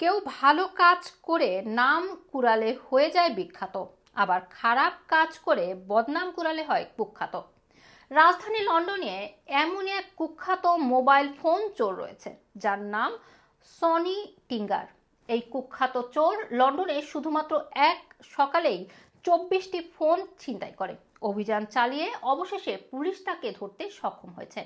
কেউ ভালো কাজ করে নাম কুড়ালে হয়ে যায় বিখ্যাত, আবার খারাপ কাজ করে বদনাম কুড়ালে হয় কুখ্যাত। রাজধানী লন্ডনে এমন এক কুখ্যাত মোবাইল ফোন চোর রয়েছে, যার নাম সনি টিঙ্গার। এই কুখ্যাত চোর লন্ডনে শুধুমাত্র এক সকালেই চব্বিশটি ফোন ছিনতাই করে। অভিযান চালিয়ে অবশেষে পুলিশ তাকে ধরতে সক্ষম হয়েছে।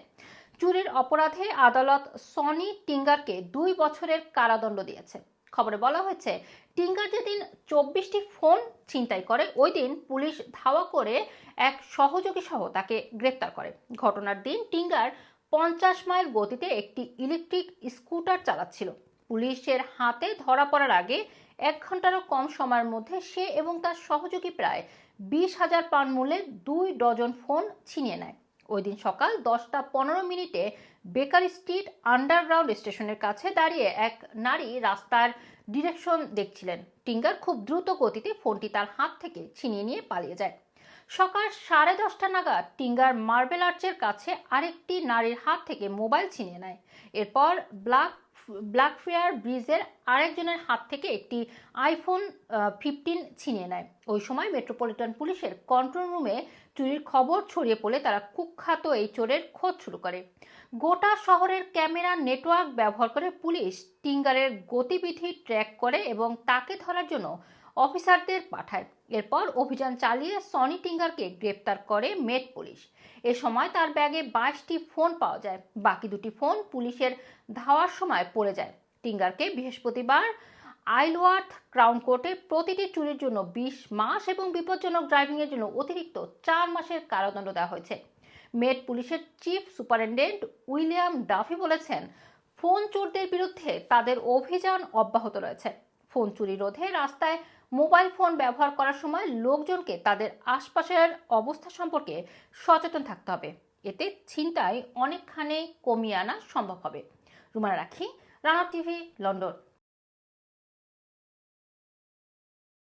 চুরির অপরাধে আদালত সনি টিঙ্গারকে দুই বছরের কারাদণ্ড দিয়েছে। খবরে বলা হয়েছে, টিঙ্গার যেদিন চব্বিশটি ফোন ছিনতাই করে ওই দিন পুলিশ ধাওয়া করে এক সহযোগী সহ তাকে গ্রেপ্তার করে। ঘটনার দিন টিঙ্গার পঞ্চাশ মাইল গতিতে একটি ইলেকট্রিক স্কুটার চালাচ্ছিল। পুলিশের হাতে ধরা পড়ার আগে এক ঘন্টারও কম সময়ের মধ্যে সে এবং তার সহযোগী প্রায় বিশ হাজার পাউন্ড মূল্যের দুই ডজন ফোন ছিনিয়ে নেয়। ওই দিন সকাল দশটা পনেরো মিনিটে বেকার স্ট্রিট আন্ডারগ্রাউন্ড স্টেশনের কাছে দাঁড়িয়ে এক নারী রাস্তার ডিরেকশন দেখছিলেন। টিঙ্গার খুব দ্রুত গতিতে ফোনটি তার হাত থেকে ছিনিয়ে নিয়ে পালিয়ে যায়। সকাল সাড়ে দশটা নাগাদ টিঙ্গার মার্বেল আর্চের কাছে আরেকটি নারীর হাত থেকে মোবাইল ছিনিয়ে নেয়। এরপর ব্ল্যাক ব্ল্যাকফেয়ার ব্রিজের আরেকজনের হাত থেকে একটি আইফোন ফিফটিন ছিনিয়ে নেয়। ওই সময় মেট্রোপলিটন পুলিশের কন্ট্রোল রুমে চুরির খবর ছড়িয়ে পড়লে তারা কুখ্যাত এই চোরের খোঁজ শুরু করে। গোটা শহরের ক্যামেরা নেটওয়ার্ক ব্যবহার করে পুলিশ টিঙ্গারের গতিবিধি ট্র্যাক করে এবং তাকে ধরার জন্য অফিসারদের পাঠায়। এরপর অভিযান চালিয়ে সনি টিঙ্গারকে গ্রেপ্তার করে মেট পুলিশ। এ সময় তার ব্যাগে বাইশটি ফোন পাওয়া যায়। বাকি দুটি ফোন পুলিশের ধাওয়ার সময় পড়ে যায়। টিঙ্গারকে বৃহস্পতিবার আইলওয়ার্থ ক্রাউন কোর্টে প্রতিটি চুরির জন্য বিশ মাস এবং বিপজ্জনক ড্রাইভিংয়ের জন্য অতিরিক্ত চার মাসের কারাদণ্ড দেওয়া হয়েছে। মেট পুলিশের চিফ সুপারিনটেন্ডেন্ট উইলিয়াম ডাফি বলেছেন, ফোন চোরদের বিরুদ্ধে তাদের অভিযান অব্যাহত রয়েছে। ফোন চুরি রোধে রাস্তায় মোবাইল ফোন ব্যবহার করার সময় লোকজনকে তাদের আশপাশের অবস্থা সম্পর্কে সচেতন থাকতে হবে। এতে ছিনতাই অনেকখানি কমিয়ে আনা সম্ভব হবে। রুমানা রাখি, রানা টিভি, লন্ডন।